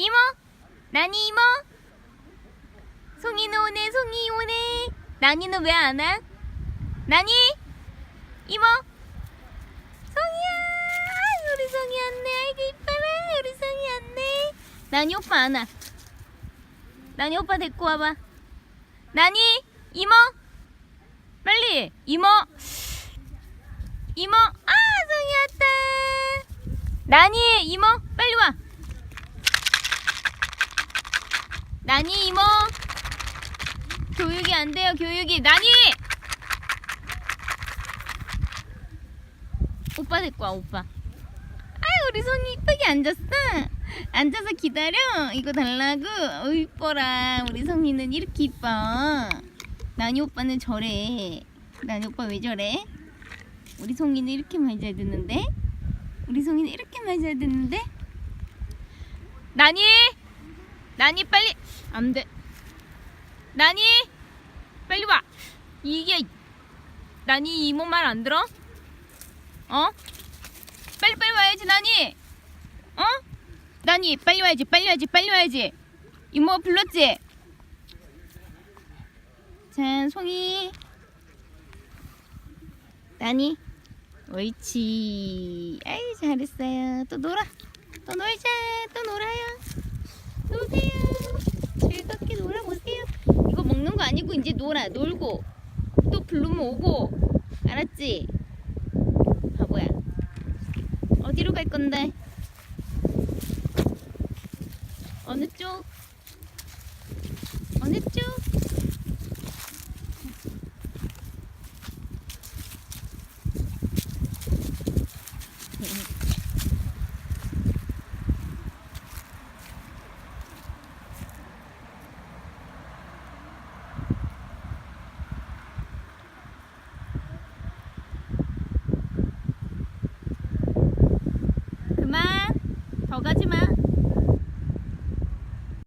이모? 나니 이모? 송이는 오네 송이 오네 나니는 왜 안 와? 나니? 이모? 송이야 우리 송이 왔네 아이고 이뻐라 우리 송이 왔네 나니 오빠 안 와. 나니 오빠 데리고 와봐 나니 이모 빨리 이모 이모 아 송이 왔다 나니 이모 빨리 와 나니 이모? 교육이 안 돼요 교육이. 나니! 오빠 데리고 와 오빠. 아유 우리 손이 이쁘게 앉았어. 앉아서 기다려. 이거 달라고. 어 이뻐라. 우리 성이는 이렇게 이뻐. 나니 오빠는 저래. 나니 오빠 왜 저래? 우리 송이는 이렇게 잘 듣는데? 우리 송이는 이렇게 잘 듣는데? 나니! 나니 빨리 안 돼. 나니 빨리 와. 이게 나니 이모 말 안 들어? 어? 빨리 빨리 와야지 나니. 어? 나니 빨리 와야지 빨리 와야지 빨리 와야지. 이모가 불렀지? 자 송이. 나니. 옳지. 아이 잘했어요. 또 놀아. 또 놀자. 또 놀아요 즐겁게 놀아보세요 이거 아니고 이제 놀아 놀고 또 부르면 오고 알았지? 바보야 어디로 갈 건데? 好高兴吗